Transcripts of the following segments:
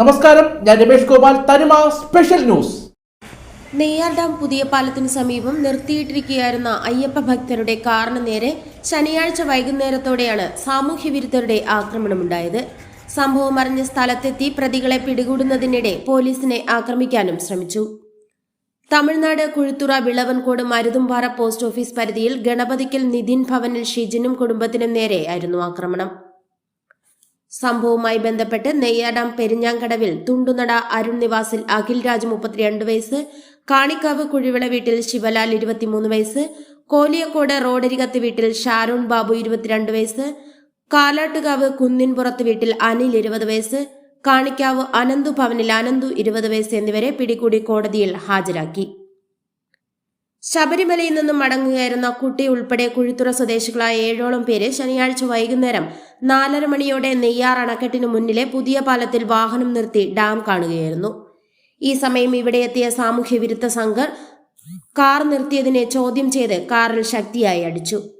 നമസ്കാരം ഞാൻ രമേഷ് ഗോപാൽ തനിമ സ്പെഷ്യൽ ന്യൂസ്. നെയ്യാർ ഡാം പുതിയ പാലത്തിന് സമീപം നിർത്തിയിട്ടിരിക്കുകയായിരുന്ന അയ്യപ്പ ഭക്തരുടെ കാറിന് നേരെ ശനിയാഴ്ച വൈകുന്നേരത്തോടെയാണ് സാമൂഹ്യ വിരുദ്ധരുടെ ആക്രമണമുണ്ടായത്. സംഭവം അറിഞ്ഞ സ്ഥലത്തെത്തി പ്രതികളെ പിടികൂടുന്നതിനിടെ പോലീസിനെ ആക്രമിക്കാനും ശ്രമിച്ചു. തമിഴ്നാട് കുഴുത്തുറ വിളവൻകോട് മരുതുംപാറ പോസ്റ്റ് ഓഫീസ് പരിധിയിൽ ഗണപതിക്കൽ നിതിൻ ഭവനിൽ ഷിജിനും കുടുംബത്തിനും നേരെയായിരുന്നു ആക്രമണം. സംഭവവുമായി ബന്ധപ്പെട്ട് നെയ്യാഡാം പെരിഞ്ഞാങ്കടവിൽ തുണ്ടുനട അരുൺ നിവാസിൽ അഖിൽ രാജ് മുപ്പത്തിരണ്ട് വയസ്സ് കാണിക്കാവ് കുഴിവിള വീട്ടിൽ ശിവലാൽ ഇരുപത്തിമൂന്ന് വയസ്സ് കോലിയക്കോട് റോഡരികത്ത് വീട്ടിൽ ഷാരൂൺ ബാബു ഇരുപത്തിരണ്ട് വയസ്സ് കാലാട്ടുകാവ് കുന്നിൻപുറത്ത് വീട്ടിൽ അനിൽ ഇരുപത് വയസ്സ് കാണിക്കാവ് അനന്തു ഭവനിൽ അനന്തു ഇരുപത് വയസ്സ് എന്നിവരെ പിടികൂടി കോടതിയിൽ ഹാജരാക്കി. ശബരിമലയിൽ നിന്നും മടങ്ങുകയായിരുന്ന കുട്ടി ഉൾപ്പെടെ കുഴിത്തുറ സ്വദേശികളായ ഏഴോളം പേര് ശനിയാഴ്ച വൈകുന്നേരം നാലര മണിയോടെ നെയ്യാർ അണക്കെട്ടിന് മുന്നിലെ പുതിയ പാലത്തിൽ വാഹനം നിർത്തി ഡാം കാണുകയായിരുന്നു. ഈ സമയം ഇവിടെ എത്തിയ സാമൂഹ്യ വിരുദ്ധ സംഘർ കാർ നിർത്തിയതിനെ ചോദ്യം ചെയ്ത് കാറിൽ ശക്തിയായി അടിച്ചു.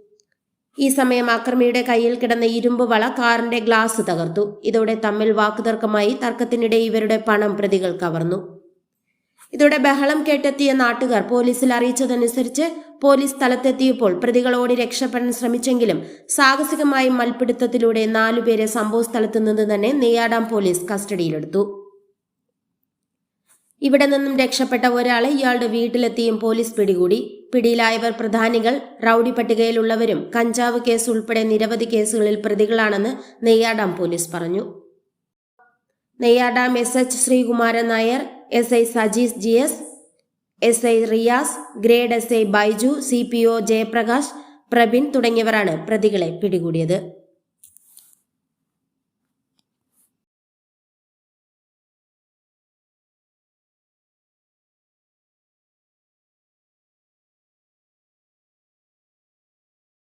ഈ സമയം അക്രമിയുടെ കയ്യിൽ കിടന്ന ഇരുമ്പ് വള കാറിന്റെ ഗ്ലാസ് തകർത്തു. ഇതോടെ തമ്മിൽ വാക്കുതർക്കമായി തർക്കത്തിനിടെ ഇവരുടെ പണം പ്രതികൾ കവർന്നു. ഇതോടെ ബഹളം കേട്ടെത്തിയ നാട്ടുകാർ പോലീസിൽ അറിയിച്ചതനുസരിച്ച് പോലീസ് സ്ഥലത്തെത്തിയപ്പോൾ പ്രതികൾ ഓടി രക്ഷപ്പെടാൻ ശ്രമിച്ചെങ്കിലും സാഹസികമായി മൽപിടുത്തത്തിലൂടെ നാലുപേരെ സംഭവ സ്ഥലത്തു നിന്ന് തന്നെ നെയ്യാടാം പോലീസ് കസ്റ്റഡിയിലെടുത്തു. ഇവിടെ നിന്നും രക്ഷപ്പെട്ട ഒരാളെ ഇയാളുടെ വീട്ടിലെത്തിയും പോലീസ് പിടികൂടി. പിടിയിലായവർ പ്രധാനികൾ റൌഡി പട്ടികയിലുള്ളവരും കഞ്ചാവ് കേസ് ഉൾപ്പെടെ നിരവധി കേസുകളിൽ പ്രതികളാണെന്ന് നെയ്യാഡാം പോലീസ് പറഞ്ഞു. Neyyar Dam S H Sreekumaran Nair S I Sajees G S S I Riyas grade S I Baiju C P O Jayaprakash Prabin തുടങ്ങിയവരാണ് പ്രതികളെ പിടികൂടിയത്.